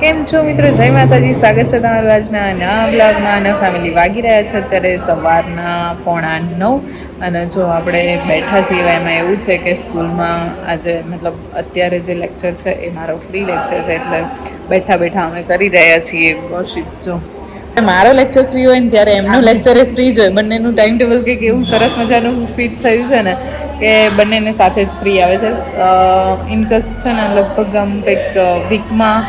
કેમ છો મિત્રો? જય માતાજી. સ્વાગત છે તમારું આજના નવા બ્લોગમાં અને ફેમિલી વાગી રહ્યા છે અત્યારે સવારના પોણા નવ. અને જો આપણે બેઠા છીએ, એમાં એવું છે કે સ્કૂલમાં આજે મતલબ અત્યારે જે લેક્ચર છે એ મારો ફ્રી લેક્ચર છે, એટલે બેઠા બેઠા અમે કરી રહ્યા છીએ કૌશિક જો મારો લેક્ચર ફ્રી હોય ને ત્યારે એમનું લેક્ચર એ ફ્રી જ હોય. બંનેનું ટાઈમ ટેબલ કંઈક એવું સરસ મજાનું ફિટ થયું છે ને, કે બંનેને સાથે જ ફ્રી આવે છે. ઇનકસ છે ને, લગભગ આમ કંઈક વીકમાં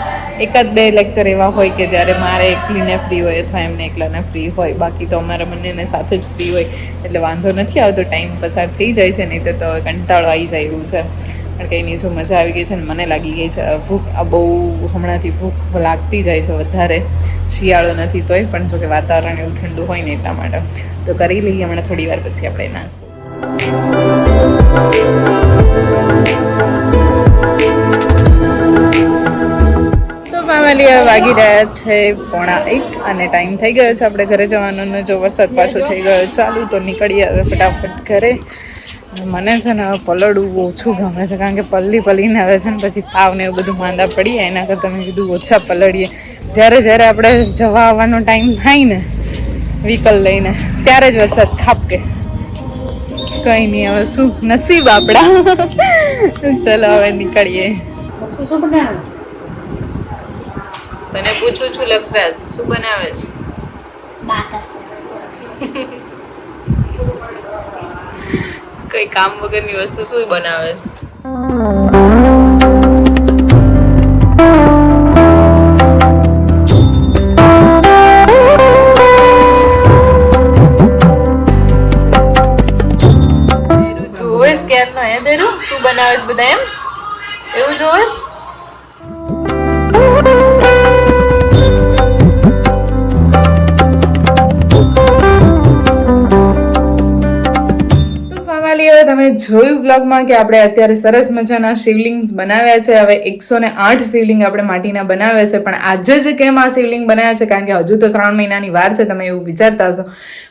એકાદ બે લેક્ચર એવા હોય કે જ્યારે મારે એકલીને ફ્રી હોય અથવા એમને એકલાને ફ્રી હોય, બાકી તો અમારા બંનેને સાથે જ ફ્રી હોય, એટલે વાંધો નથી આવતો ટાઈમ પસાર થઈ જાય છે નહીં તો કંટાળો આવી જાય એવું છે. પણ કે એની જો મજા આવી ગઈ છે ને મને લાગી ગઈ છે ભૂખ, આ બહુ હમણાંથી ભૂખ લાગતી જાય છે વધારે, શિયાળો નથી તોય, પણ જો કે વાતાવરણ એવું ઠંડુ હોય ને એટલા માટે. તો કરી લઈએ, હમણાં થોડી વાર પછી આપણે નાસ્તો. વાગી રહ્યા છે, પોણા એક અને ટાઈમ થઈ ગયો છે, આપણે ઘરે જવાનો ને જો વરસાદ પાછો થઈ ગયો, ચાલુ તો નીકળીએ હવે ફટાફટ ઘરે. મને છે ને હવે પલળવું ઓછું ગમે છે, કારણ કે પલ્લી પલીને આવે છે ને પછી તાવ ને એવું બધું માંદા પડીએ, એના કરતાં મેં કીધું ઓછા પલળીએ. જ્યારે જ્યારે આપણે જવા આવવાનો ટાઈમ થાય ને વ્હીકલ લઈને, ત્યારે જ વરસાદ ખાપકે કંઈ નહીં, હવે શું નસીબ આપણા. ચલો, હવે નીકળીએ. શું શું બનાવ્યું? તને પૂછું છું લક્ષરાજ શું બનાવે છે? કઈ કામ વગરની વસ્તુ શું બનાવે છે? જોવેશ ક્યારનો હે ધીરુ શું બનાવે છે બધા એમ? એવું જોવેશ જોયું બ્લોગમાં કે આપણે અત્યારે સરસ મજાના શિવલિંગ્સ બનાવ્યા છે. હવે એકસો ને આઠ શિવલિંગ આપણે માટીના બનાવ્યા છે. પણ આજે જ કેમ આ શિવલિંગ બનાવ્યા છે? કારણ કે હજુ તો શ્રાવણ મહિનાની વાર છે, તમે એવું વિચારતા હશો.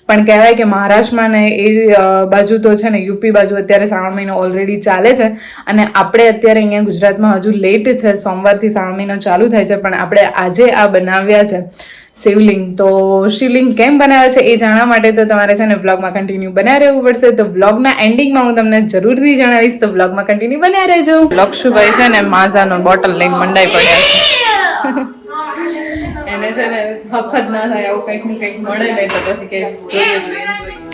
પણ કહેવાય કે મહારાષ્ટ્રમાં ને એ બાજુ તો છે ને, યુપી બાજુ અત્યારે શ્રાવણ મહિનો ઓલરેડી ચાલે છે. અને આપણે અત્યારે અહીંયા ગુજરાતમાં હજુ લેટ છે. સોમવારથી શ્રાવણ મહિનો ચાલુ થાય છે. પણ આપણે આજે આ બનાવ્યા છે. શિવલિંગ. તો શિવલિંગ કેમ બનાવે છે એ જાણવા માટે તો તમારે છે ને બ્લોગમાં કન્ટિન્યુ બનાવી રહેવું પડશે. તો બ્લોગના એન્ડિંગમાં હું તમને જરૂરથી જણાવીશ. તો બ્લોગમાં કન્ટિન્યુ બનાવી રહેજો. લક્ષુભાઈ છે ને માઝાનો બોટલ લઈને મંડાઈ પડ્યા છે. એને છે ને વખત ના થાય આવું કંઈક ને કંઈક મળે નહીં તો પછી કંઈક જોઈએ જોઈએ જોઈએ.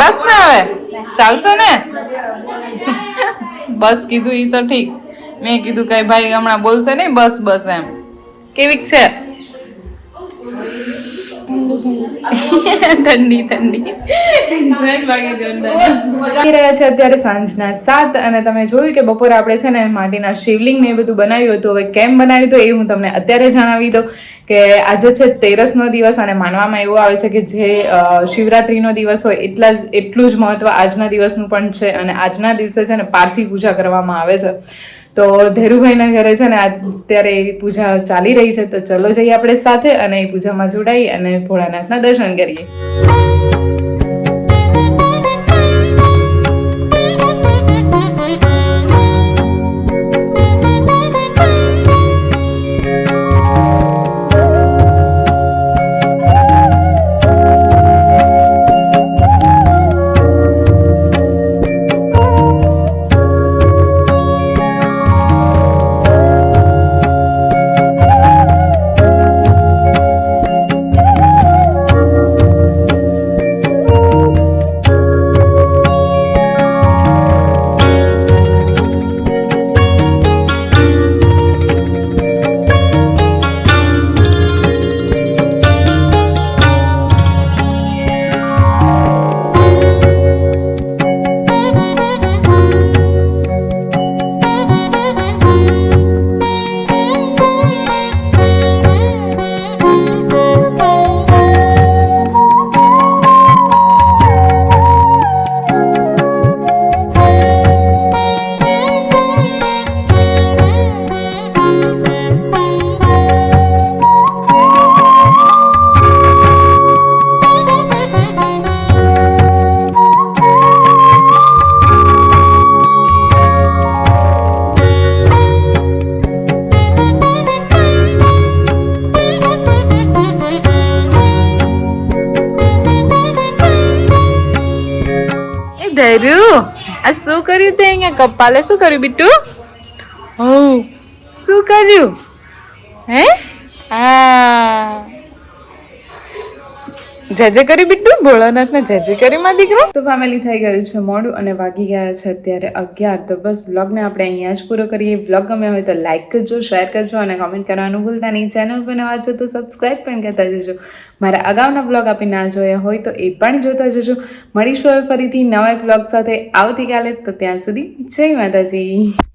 બસ ને હવે? ચાલશે ને? બસ કીધું એ તો ઠીક. મેં કીધું કઈ ભાઈ હમણાં બોલશે નહીં, બસ બસ એમ. કેવીક છે? ઠંડી ઠંડી. રહ્યા છે અત્યારે સાંજના સાત અને તમે જોયું કે બપોરે આપણે છે ને માટીના શિવલિંગ ને એ બધું બનાવ્યું હતું. હવે કેમ બનાવ્યું હતું એ હું તમને અત્યારે જણાવી દઉં કે આજે છે તેરસનો દિવસ અને માનવામાં એવું આવે છે કે જે શિવરાત્રીનો દિવસ હોય એટલા જ, એટલું જ મહત્વ આજના દિવસનું પણ છે અને આજના દિવસે છે ને પાર્થિવ પૂજા કરવામાં આવે છે. તો ધીરુભાઈના ઘરે છે ને અત્યારે એ પૂજા ચાલી રહી છે, તો ચલો જઈએ આપણે સાથે અને એ પૂજામાં જોડાઈ અને ભોળાનાથના દર્શન કરીએ. આ શું કર્યું તે અહીંયા કપાલે? શું કર્યું બિટ્ટુ ઓ શું કર્યું? હે? આ જય જય કરી બીટુ ભોળાનાથને જય જય કરી દીકરો. તો ફેમિલી થઈ ગયું છે મોડું અને વાગી ગયા છે અત્યારે અગિયાર. તો બસ વ્લોગને આપણે અહીંયા જ પૂરો કરીએ. વ્લોગ ગમે હોય તો લાઈક કરજો શેર કરજો અને કોમેન્ટ કરવાનું ભૂલતા નહીં. ચેનલ પર નવા છો તો સબસ્ક્રાઈબ પણ કરતા જજો. મારા અગાઉના બ્લોગ આપી ના જોયા હોય તો એ પણ જોતા જજો. મળીશું હવે ફરીથી નવા બ્લોગ સાથે. આવતીકાલે તો ત્યાં સુધી જય માતાજી.